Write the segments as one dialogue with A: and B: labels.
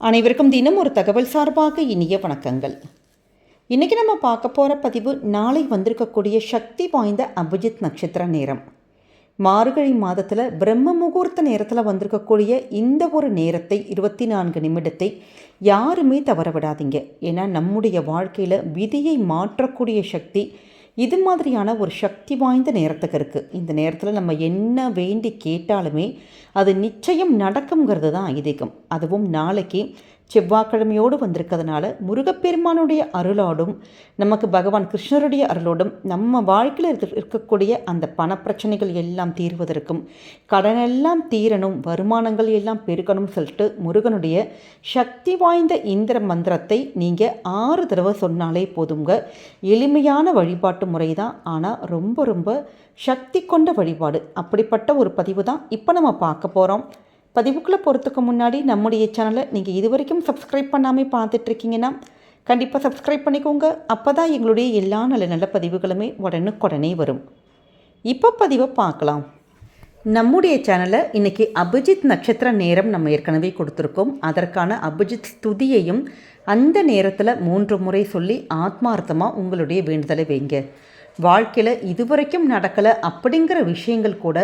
A: அனைவருக்கும் தினம் ஒரு தகவல் சார்பாக இனிய வணக்கங்கள். இன்றைக்கி நம்ம பார்க்க போகிற பதிவு நாளை வந்திருக்கக்கூடிய சக்தி வாய்ந்த அபிஜித் நட்சத்திர நேரம். மார்கழி மாதத்தில் பிரம்ம முகூர்த்த நேரத்தில் வந்திருக்கக்கூடிய இந்த ஒரு நேரத்தை இருபத்தி நான்கு நிமிடத்தை யாருமே தவற விடாதீங்க ஏன்னா நம்முடைய வாழ்க்கையில் விதியை மாற்றக்கூடிய சக்தி இது மாதிரியான ஒரு சக்தி வாய்ந்த நேரத்துக்கு இருக்குது இந்த நேரத்தில் நம்ம என்ன வேண்டி கேட்டாலுமே அது நிச்சயம் நடக்குங்கிறது தான் ஐதீகம். அதுவும் நாளைக்கு செவ்வாய்க்கிழமையோடு வந்திருக்கிறதுனால முருகப்பெருமானுடைய அருளோடும் நமக்கு பகவான் கிருஷ்ணருடைய அருளோடும் நம்ம வாழ்க்கையில் இருக்கக்கூடிய அந்த பணப்பிரச்சனைகள் எல்லாம் தீர்வதற்கும் கடனெல்லாம் தீரணும் வருமானங்கள் எல்லாம் பெருக்கணும்னு சொல்லிட்டு முருகனுடைய சக்தி வாய்ந்த இந்திர மந்திரத்தை நீங்கள் ஆறு தடவை சொன்னாலே போதுங்க. எளிமையான வழிபாட்டு முறை தான் ஆனால் ரொம்ப ரொம்ப சக்தி கொண்ட வழிபாடு. அப்படிப்பட்ட ஒரு பதிவு தான் இப்போ நம்ம பார்க்க போகிறோம் பதிவுக்குள்ளே போகிறதுக்கு முன்னாடி நம்முடைய சேனலை நீங்கள் இது வரைக்கும் சப்ஸ்கிரைப் பண்ணாமல் பார்த்துட்ருக்கீங்கன்னா கண்டிப்பாக சப்ஸ்கிரைப் பண்ணிக்கோங்க. அப்போ தான் எங்களுடைய எல்லா நல்ல நல்ல பதிவுகளுமே உடனுக்குடனே வரும். இப்போ பதிவை பார்க்கலாம். நம்முடைய சேனலை இன்றைக்கி அபிஜித் நட்சத்திர நேரம் நம்ம ஏற்கனவே கொடுத்துருக்கோம். அதற்கான அபிஜித் ஸ்துதியையும் அந்த நேரத்தில் மூன்று முறை சொல்லி ஆத்மார்த்தமாக உங்களுடைய வேண்டுதலை வைங்க. வாழ்க்கையில் இதுவரைக்கும் நடக்கலை அப்படிங்கிற விஷயங்கள் கூட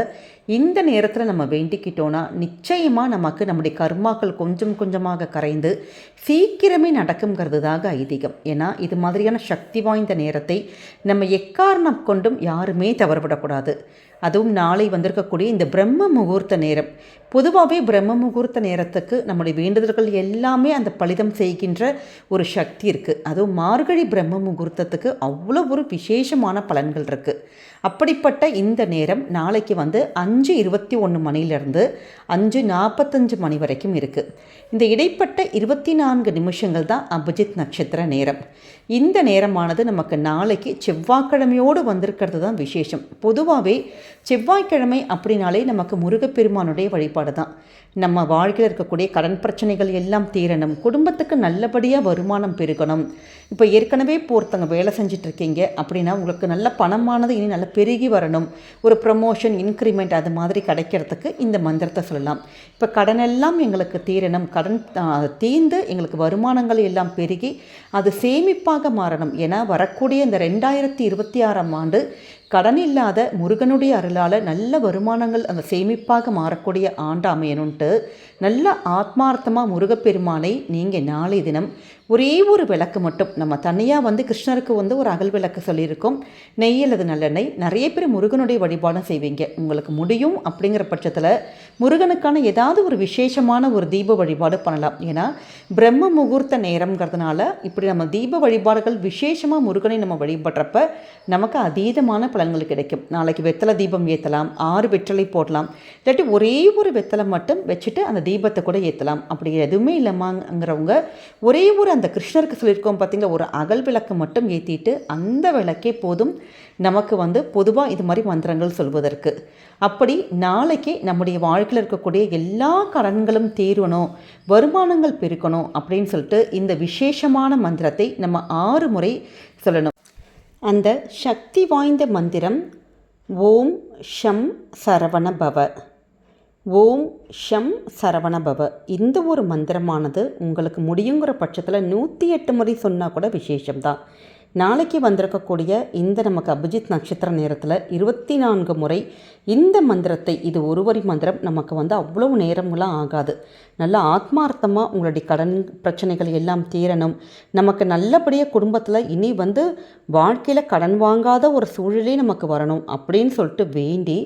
A: இந்த நேரத்தில் நம்ம வேண்டிக்கிட்டோன்னா நிச்சயமாக நமக்கு நம்முடைய கர்மாக்கள் கொஞ்சம் கொஞ்சமாக கரைந்து சீக்கிரமே நடக்குங்கிறது தாங்க ஐதீகம். ஏன்னா இது மாதிரியான சக்தி வாய்ந்த நேரத்தை நம்ம எக்காரணம் கொண்டும் யாருமே தவறவிடக்கூடாது அதுவும் நாளை வந்திருக்கக்கூடிய இந்த பிரம்ம முகூர்த்த நேரம். பொதுவாகவே பிரம்ம முகூர்த்த நேரத்துக்கு நம்முடைய வேண்டுதல்கள் எல்லாமே அந்த பலிதம் செய்கின்ற ஒரு சக்தி இருக்குது அதுவும் மார்கழி பிரம்ம முகூர்த்தத்துக்கு அவ்வளோ ஒரு விசேஷமான பலன்கள் இருக்குது அப்படிப்பட்ட இந்த நேரம் நாளைக்கு வந்து அஞ்சு இருபத்தி ஒன்று மணிலேருந்து அஞ்சு நாற்பத்தஞ்சு மணி வரைக்கும் இருக்குது இந்த இடைப்பட்ட இருபத்தி நான்கு நிமிஷங்கள் தான் அபிஜித் நட்சத்திர நேரம். இந்த நேரமானது நமக்கு நாளைக்கு செவ்வாய்க்கிழமையோடு வந்திருக்கிறது தான் விசேஷம். பொதுவாகவே செவ்வாய்க்கிழமை அப்படின்னாலே நமக்கு முருகப்பெருமானுடைய வழிபாடு தான். நம்ம வாழ்க்கையில் இருக்கக்கூடிய கடன் பிரச்சனைகள் எல்லாம் தீரணும். குடும்பத்துக்கு நல்லபடியாக வருமானம் பெருகணும். இப்போ ஏற்கனவே இப்போ ஒருத்தங்க வேலை செஞ்சிட்ருக்கீங்க அப்படின்னா உங்களுக்கு நல்ல பணமானது இனி நல்லா பெருகி வரணும். ஒரு ப்ரமோஷன் இன்க்ரிமெண்ட் அது மாதிரி கிடைக்கிறதுக்கு இந்த மந்திரத்தை சொல்லலாம். இப்போ கடனெல்லாம் எங்களுக்கு தீரணும். கடன் தீர்ந்து எங்களுக்கு வருமானங்கள் எல்லாம் பெருகி அது சேமிப்பாக மாறணும். ஏன்னா வரக்கூடிய இந்த ரெண்டாயிரத்தி இருபத்தி ஆறாம் ஆண்டு கடன் இல்லாத முருகனுடைய அருளால் நல்ல வருமானங்கள் அந்த சேமிப்பாக மாறக்கூடிய ஆண்டு அமையணுன்ட்டு நல்ல ஆத்மார்த்தமாக முருகப்பெருமானை நீங்கள் நாளை தினம் ஒரே ஒரு விளக்கு மட்டும். நம்ம தனியாக வந்து கிருஷ்ணருக்கு வந்து ஒரு அகல் விளக்கு சொல்லியிருக்கோம். நெய் அல்லது நல்லெண்ணெய். நிறைய பேர் முருகனுடைய வழிபாடும் செய்வீங்க. உங்களுக்கு முடியும் அப்படிங்கிற பட்சத்தில் முருகனுக்கான ஏதாவது ஒரு விசேஷமான ஒரு தீப வழிபாடு பண்ணலாம். ஏன்னா பிரம்ம முகூர்த்த நேரம்ங்கிறதுனால இப்படி நம்ம தீப வழிபாடுகள் விசேஷமாக முருகனை நம்ம வழிபடுறப்ப நமக்கு அதீதமான பலன்கள் கிடைக்கும். நாளைக்கு வெத்தலை தீபம் ஏற்றலாம் ஆறு வெற்றலை போடலாம். இல்லாட்டி ஒரே ஒரு வெத்தலை மட்டும் வச்சுட்டு அந்த தீபத்தை கூட ஏற்றலாம் அப்படி எதுவுமே இல்லைமாங்கிறவங்க ஒரே ஒரு அந்த கிருஷ்ணருக்கு சொல்லியிருக்கோம் பார்த்திங்களா ஒரு அகல் விளக்கு மட்டும் ஏற்றிட்டு அந்த விளக்கே போதும் நமக்கு வந்து பொதுவாக இது மாதிரி மந்திரங்கள் சொல்வதற்கு. அப்படி நாளைக்கு நம்முடைய வாழ்க்கையில் இருக்கக்கூடிய எல்லா கடன்களும் தீரணும் வருமானங்கள் பெருக்கணும் அப்படின்னு சொல்லிட்டு இந்த விசேஷமான மந்திரத்தை நம்ம ஆறு முறை சொல்லணும். அந்த சக்தி வாய்ந்த மந்திரம் ஓம் ஷம் சரவண பவ. ஓம் ஷம் சரவணபவ. இந்த ஒரு மந்திரமானது உங்களுக்கு முடியுங்கிற பட்சத்தில் நூற்றி எட்டு முறை சொன்னால் கூட விசேஷம்தான். நாளைக்கு வந்திருக்கக்கூடிய இந்த நமக்கு அபிஜித் நட்சத்திர நேரத்தில் இருபத்தி நான்கு முறை இந்த மந்திரத்தை இது ஒரு வரி மந்திரம் நமக்கு வந்து அவ்வளவு நேரமெல்லாம் ஆகாது. நல்லா ஆத்மார்த்தமாக உங்களுடைய கடன் பிரச்சனைகள் எல்லாம் தீரணும். நமக்கு நல்லபடியாக குடும்பத்தில் இனி வந்து வாழ்க்கையில் கடன் வாங்காத ஒரு சூழலே நமக்கு வரணும் அப்படின்னு சொல்லிட்டு வேண்டி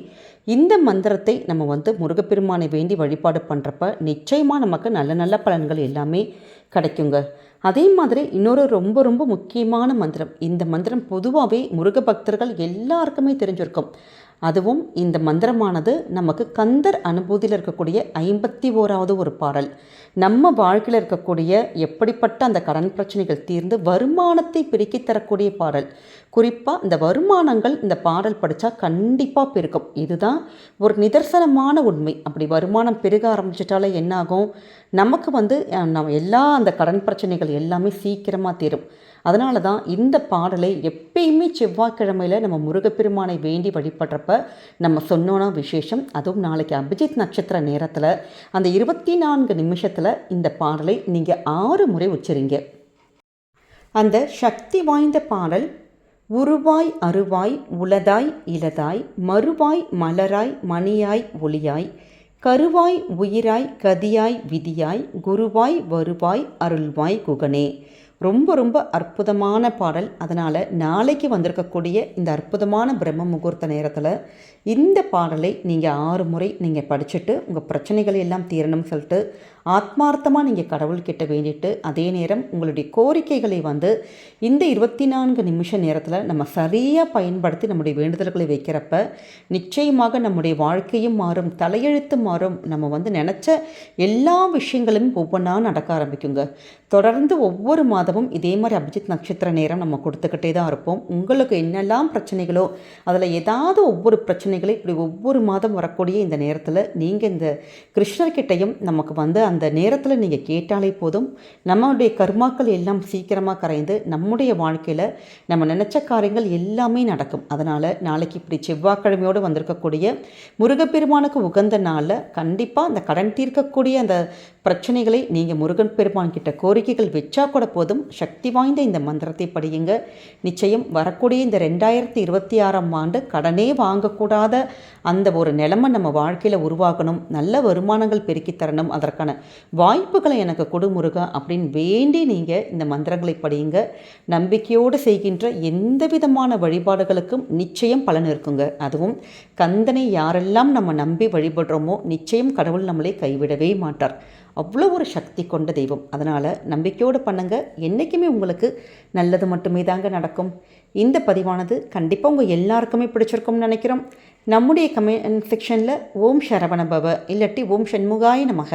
A: இந்த மந்திரத்தை நம்ம வந்து முருகப்பெருமானை வேண்டி வழிபாடு பண்ணுறப்ப நிச்சயமாக நமக்கு நல்ல நல்ல பலன்கள் எல்லாமே கிடைக்குங்க. அதே மாதிரி இன்னொரு ரொம்ப ரொம்ப முக்கியமான மந்திரம். இந்த மந்திரம் பொதுவாகவே முருக பக்தர்கள் எல்லாருக்குமே தெரிஞ்சிருக்கும். அதுவும் இந்த மந்திரமானது நமக்கு கந்தர் அனுபூதியில் இருக்கக்கூடிய ஐம்பத்தி ஓராவது ஒரு பாடல். நம்ம வாழ்க்கையில் இருக்கக்கூடிய எப்படிப்பட்ட அந்த கடன் பிரச்சனைகள் தீர்ந்து வருமானத்தை பிரிக்கி தரக்கூடிய பாடல். குறிப்பாக இந்த வருமானங்கள் இந்த பாடல் படித்தா கண்டிப்பாக பெருக்கும் இதுதான் ஒரு நிதர்சனமான உண்மை. அப்படி வருமானம் பெருக ஆரம்பிச்சிட்டாலே என்னாகும்? நமக்கு வந்து நம்ம எல்லா அந்த கடன் பிரச்சனைகள் எல்லாமே சீக்கிரமாக தீரும். அதனால தான் இந்த பாடலை எப்பயுமே செவ்வாய்க்கிழமையில் நம்ம முருகப்பெருமானை வேண்டி வழிபடுறப்ப நம்ம சொன்னோன்னா விசேஷம். அதுவும் நாளைக்கு அபிஜித் நட்சத்திர நேரத்தில் அந்த இருபத்தி நான்கு நிமிஷத்தில் இந்த பாடலை நீங்கள் ஆறு முறை உச்சரிங்க. அந்த சக்தி வாய்ந்த பாடல் உருவாய் அருவாய் உளதாய் இலதாய் மறுவாய் மலராய் மணியாய் ஒளியாய் கருவாய் உயிராய் கதியாய் விதியாய் குருவாய் வருவாய் அருள்வாய் குகனே. ரொம்ப ரொம்ப அற்புதமான பாடல். அதனால் நாளைக்கு வந்திருக்கக்கூடிய இந்த அற்புதமான பிரம்ம முகூர்த்த நேரத்தில் இந்த பாடலை நீங்கள் ஆறு முறை நீங்கள் படிச்சுட்டு உங்கள் பிரச்சனைகள் எல்லாம் தீரணும்னு சொல்லிட்டு ஆத்மார்த்தமாக நீங்கள் கடவுள்கிட்ட வேண்டிட்டு அதே நேரம் உங்களுடைய கோரிக்கைகளை வந்து இந்த இருபத்தி நான்கு நிமிஷ நேரத்தில் நம்ம சரியாக பயன்படுத்தி நம்முடைய வேண்டுதல்களை வைக்கிறப்ப நிச்சயமாக நம்முடைய வாழ்க்கையும் மாறும் தலையெழுத்து மாறும். நம்ம வந்து நினச்ச எல்லா விஷயங்களும் ஒவ்வொன்றா நடக்க ஆரம்பிக்குங்க. தொடர்ந்து ஒவ்வொரு மாதமும் இதே மாதிரி அபிஜித் நட்சத்திர நேரம் நம்ம கொடுத்துக்கிட்டே தான் இருப்போம். உங்களுக்கு என்னெல்லாம் பிரச்சனைகளோ அதில் ஏதாவது ஒவ்வொரு பிரச்சனைகளை இப்படி ஒவ்வொரு மாதம் வரக்கூடிய இந்த நேரத்தில் நீங்கள் இந்த கிருஷ்ணர்கிட்டையும் நமக்கு வந்து அந்த அந்த நேரத்தில் நீங்கள் கேட்டாலே போதும். நம்மளுடைய கர்மாக்கள் எல்லாம் சீக்கிரமாக கரைந்து நம்முடைய வாழ்க்கையில் நம்ம நினச்ச காரியங்கள் எல்லாமே நடக்கும். அதனால் நாளைக்கு இப்படி செவ்வாய்க்கிழமையோடு வந்திருக்கக்கூடிய முருகப்பெருமானுக்கு உகந்த நாளில் கண்டிப்பாக அந்த கடன் தீர்க்கக்கூடிய அந்த பிரச்சனைகளை நீங்கள் முருகன் பெருமான் கிட்ட கோரிக்கைகள் வச்சா கூட போதும். சக்தி வாய்ந்த இந்த மந்திரத்தை படியுங்க. நிச்சயம் வரக்கூடிய இந்த ரெண்டாயிரத்தி இருபத்தி ஆறாம் ஆண்டு கடனே வாங்கக்கூடாத அந்த ஒரு நிலைமை நம்ம வாழ்க்கையில் உருவாக்கணும் நல்ல வருமானங்கள் பெருக்கி தரணும். அதற்கான வாய்ப்புகளை எனக்கு கொடுமுருக அப்படின்னு வேண்டி நீங்கள் இந்த மந்திரங்களை படியுங்க. நம்பிக்கையோடு செய்கின்ற எந்த விதமான வழிபாடுகளுக்கும் நிச்சயம் பலன் இருக்குங்க. அதுவும் கந்தனை யாரெல்லாம் நம்ம நம்பி வழிபடுறோமோ நிச்சயம் கடவுள் நம்மளை கைவிடவே மாட்டார். அவ்வளோ ஒரு சக்தி கொண்ட தெய்வம். அதனால் நம்பிக்கையோடு பண்ணுங்க. என்றைக்குமே உங்களுக்கு நல்லது மட்டுமே தாங்க நடக்கும். இந்த பதிவானது கண்டிப்பாக உங்கள் எல்லாருக்குமே பிடிச்சிருக்கும்னு நினைக்கிறோம். நம்முடைய கமெண்ட் செக்ஷனில் ஓம் சரவண பவ இல்லாட்டி ஓம் சண்முகாய நமக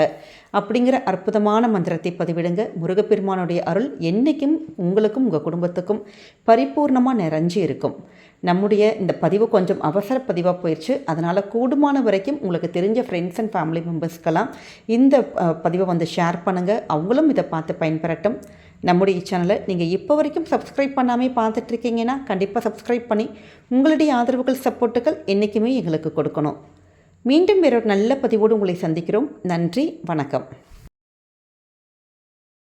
A: அப்படிங்கிற அற்புதமான மந்திரத்தை பதிவிடுங்க. முருகப்பெருமானுடைய அருள் என்றைக்கும் உங்களுக்கும் உங்கள் குடும்பத்துக்கும் பரிபூர்ணமாக நிறைஞ்சு இருக்கும். நம்முடைய இந்த பதிவு கொஞ்சம் அவசர பதிவாக போயிடுச்சு அதனால் கூடுமான வரைக்கும் உங்களுக்கு தெரிஞ்ச ஃப்ரெண்ட்ஸ் அண்ட் ஃபேமிலி மெம்பர்ஸ்க்கெல்லாம் இந்த பதிவை வந்து ஷேர் பண்ணுங்கள் அவங்களும் இதை பார்த்து பயன்பெறட்டும். நம்முடைய சேனலை நீங்கள் இப்போ வரைக்கும் சப்ஸ்கிரைப் பண்ணாமே பார்த்துட்ருக்கீங்கன்னா கண்டிப்பாக சப்ஸ்கிரைப் பண்ணி உங்களுடைய ஆதரவுகள் சப்போர்ட்டுகள் என்றைக்குமே எங்களுக்கு கொடுக்கணும். மீண்டும் வேறொரு நல்ல பதிவோடு உங்களை சந்திக்கிறோம். நன்றி வணக்கம்.